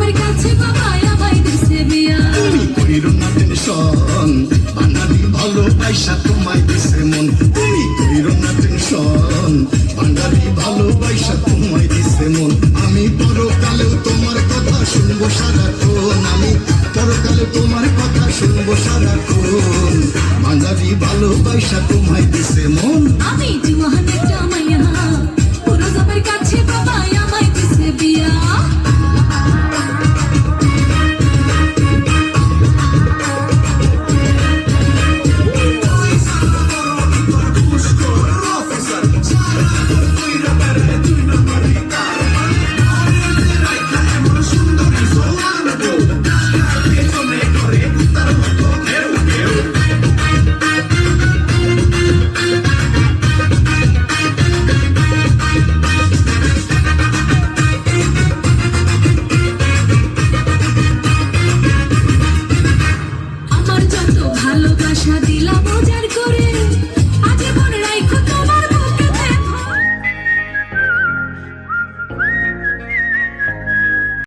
আমার কাছে বাবা আমায় দিছে বিয়া তুমি কইরো না টেনশন বাঙালি ভালোবাসা তোমায় দিছে মন। তুমি কইরো না টেনশন বাঙালি ভালোবাসা তোমায় দিছে মন। আমি পরকালেও তোমার কথা শুনব সারাক্ষণ। আমি পরকালে তোমার কথা শুনব ভালোবাসা তোমায় দিছে মন। আমি বাসা দিলাম বাজার করে।